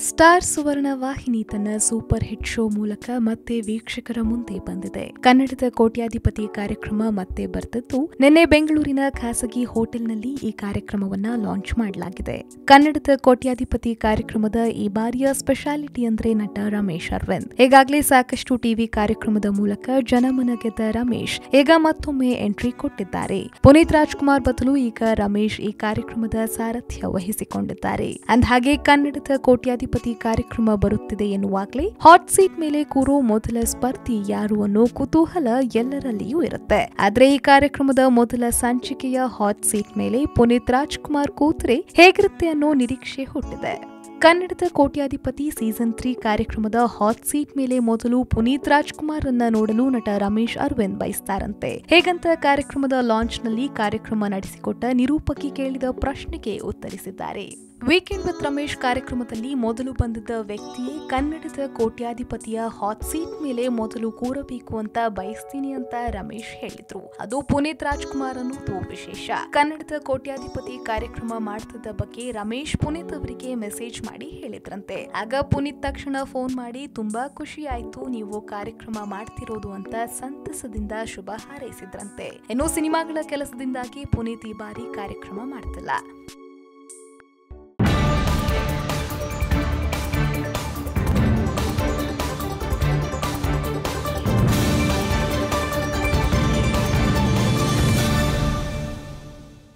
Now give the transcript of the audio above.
Star ಸುವರ್ಣ ವಾಹಿನಿ ತನ್ನ super hit show ಮೂಲಕ ಮತ್ತೆ ವೀಕ್ಷಕರ ಮುಂದೆ ಬಂದಿದೆ. ಕನ್ನಡದ ಕೋಟ್ಯಾಧಿಪತಿ ಕಾರ್ಯಕ್ರಮ ಮತ್ತೆ ಬರ್ತಿದ್ದು. ನಿನ್ನೆ ಬೆಂಗಳೂರಿನ ಖಾಸಗಿ ಹೋಟೆಲ್ನಲ್ಲಿ ಈ ಕಾರ್ಯಕ್ರಮವನ್ನ ಲಾಂಚ್ ಮಾಡಲಾಗಿದೆ. ಕನ್ನಡದ ಕೋಟ್ಯಾಧಿಪತಿ ಕಾರ್ಯಕ್ರಮದ ಈ ಬಾರಿಯ ಸ್ಪೆಷಾಲಿಟಿ ಅಂದ್ರೆ ನಟ ರಮೇಶ್ ಅರವಿಂದ್. ಈಗಾಗಲೇ ಸಾಕಷ್ಟು ಟಿವಿ ಕಾರ್ಯಕ್ರಮದ ಮೂಲಕ ಜನಮನ ಗೆದ್ದ ರಮೇಶ್ ಈಗ ಮತ್ತೊಮ್ಮೆ ಎಂಟ್ರಿ ಕೊಟ್ಟಿದ್ದಾರೆ. ಪುನೀತ್ ರಾಜ್ಕುಮಾರ್ ಬದಲು ಈಗ ರಮೇಶ್ ಈ ಕಾರ್ಯಕ್ರಮದ ಸಾರಥ್ಯ ವಹಿಸಿಕೊಂಡಿದ್ದಾರೆ. ಅಂದಹಾಗೆ ಕನ್ನಡದ ಕೋಟ್ಯಾಧಿಪತಿ ಕಾರ್ಯಕ್ರಮ ಬರುತ್ತಿದೆ ಎನ್ನುವಾಗಲೇ ಹಾಟ್ ಸೀಟ್ ಮೇಲೆ ಕೂರೋ ಮೊದಲ ಸ್ಪರ್ಧಿ ಯಾರು ಅನ್ನೋ ಕುತೂಹಲ ಎಲ್ಲರಲ್ಲಿಯೂ ಇರುತ್ತೆ. ಆದ್ರೆ ಈ ಕಾರ್ಯಕ್ರಮದ ಮೊದಲ ಸಂಚಿಕೆಯ ಹಾಟ್ ಸೀಟ್ ಮೇಲೆ ಪುನೀತ್ ರಾಜ್ಕುಮಾರ್ ಕೂತ್ರೆ ಹೇಗಿರುತ್ತೆ ಅನ್ನೋ ನಿರೀಕ್ಷೆ ಹುಟ್ಟಿದೆ. ಕನ್ನಡದ ಕೋಟ್ಯಾಧಿಪತಿ ಸೀಸನ್ ತ್ರೀ ಕಾರ್ಯಕ್ರಮದ ಹಾಟ್ ಸೀಟ್ ಮೇಲೆ ಮೊದಲು ಪುನೀತ್ ರಾಜ್ಕುಮಾರ್ ಅನ್ನ ನೋಡಲು ನಟ ರಮೇಶ್ ಅರವಿಂದ್ ಬಯಸ್ತಾರಂತೆ. ಹೇಗಂತ ಕಾರ್ಯಕ್ರಮದ ಲಾಂಚ್ನಲ್ಲಿ ಕಾರ್ಯಕ್ರಮ ನಡೆಸಿಕೊಟ್ಟ ನಿರೂಪಕಿ ಕೇಳಿದ ಪ್ರಶ್ನೆಗೆ ಉತ್ತರಿಸಿದ್ದಾರೆ. ವೀಕೆಂಡ್ ವಿತ್ ರಮೇಶ್ ಕಾರ್ಯಕ್ರಮದಲ್ಲಿ ಮೊದಲು ಬಂದಿದ್ದ ವ್ಯಕ್ತಿ ಕನ್ನಡದ ಕೋಟ್ಯಾಧಿಪತಿಯ ಹಾಟ್ ಸೀಟ್ ಮೇಲೆ ಮೊದಲು ಕೂರಬೇಕು ಅಂತ ಬಯಸ್ತೀನಿ ಅಂತ ರಮೇಶ್ ಹೇಳಿದ್ರು. ಅದು ಪುನೀತ್ ರಾಜ್ಕುಮಾರ್ ಅನ್ನೋದು ವಿಶೇಷ. ಕನ್ನಡದ ಕೋಟ್ಯಾಧಿಪತಿ ಕಾರ್ಯಕ್ರಮ ಮಾಡ್ತಿದ್ದ ಬಗ್ಗೆ ರಮೇಶ್ ಪುನೀತ್ ಅವರಿಗೆ ಮೆಸೇಜ್ ಮಾಡಿ ಹೇಳಿದ್ರಂತೆ. ಆಗ ಪುನೀತ್ ತಕ್ಷಣ ಫೋನ್ ಮಾಡಿ, ತುಂಬಾ ಖುಷಿ ಆಯ್ತು ನೀವು ಕಾರ್ಯಕ್ರಮ ಮಾಡ್ತಿರೋದು ಅಂತ ಸಂತಸದಿಂದ ಶುಭ ಹಾರೈಸಿದ್ರಂತೆ. ಇನ್ನು ಸಿನಿಮಾಗಳ ಕೆಲಸದಿಂದಾಗಿ ಪುನೀತ್ ಈ ಬಾರಿ ಕಾರ್ಯಕ್ರಮ ಮಾಡ್ತಿಲ್ಲ.